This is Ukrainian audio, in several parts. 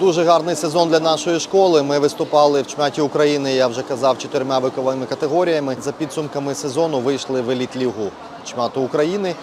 Дуже гарний сезон для нашої школи. Ми виступали в чемпіонаті України, я вже казав, чотирма віковими категоріями. За підсумками сезону вийшли в еліт-лігу чемпіонату України.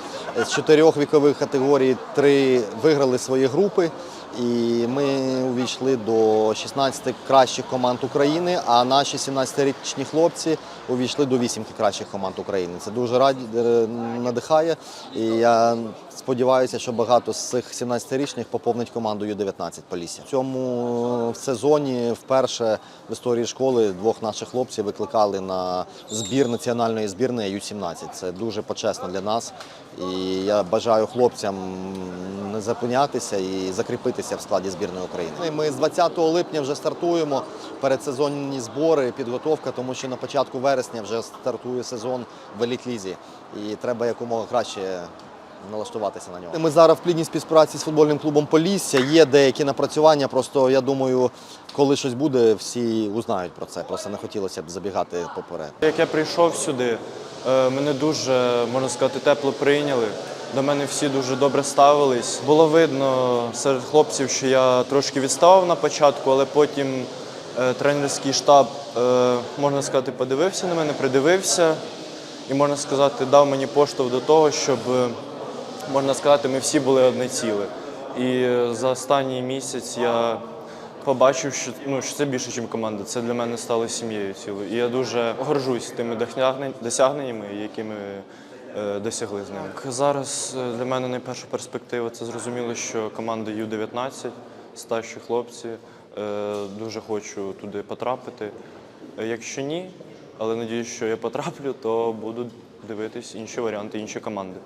З чотирьох вікових категорій три виграли свої групи. І ми увійшли до 16 кращих команд України, а наші 17-річні хлопці увійшли до вісімки кращих команд України. Це дуже раді, е, надихає. І я сподіваюся, що багато з цих 17-річних поповнить команду Ю-19 Полісся. В цьому сезоні вперше в історії школи двох наших хлопців викликали на збір національної збірної Ю-17. Це дуже почесно для нас. І я бажаю хлопцям не зупинятися і закріпитися в складі збірної України. Ми з 20 липня вже стартуємо передсезонні збори, підготовка, тому що на початку вересня вже стартує сезон в еліт-лізі. І треба якомога краще налаштуватися на нього. Ми зараз в плідній співпраці з футбольним клубом Полісся. Є деякі напрацювання. Просто я думаю, коли щось буде, всі узнають про це. Просто не хотілося б забігати поперед. Як я прийшов сюди, е, мене дуже, можна сказати, тепло прийняли. До мене всі дуже добре ставились. Було видно серед хлопців, що я трошки відставав на початку, але потім е, тренерський штаб, е, можна сказати, подивився на мене, придивився і, можна сказати, дав мені поштовх до того, щоб, е, можна сказати, ми всі були одне ціле. І за останній місяць я побачив, що, ну, що це більше, ніж команда. Це для мене стало сім'єю цілою. І я дуже горжусь тими досягненнями, які ми е, досягли з ними. Зараз е, для мене найперша перспектива це зрозуміло, що команда Ю-19, старші хлопці, е, дуже хочу туди потрапити. Е, Якщо ні, але надіюсь, що я потраплю, то буду дивитись інші варіанти, інші команди.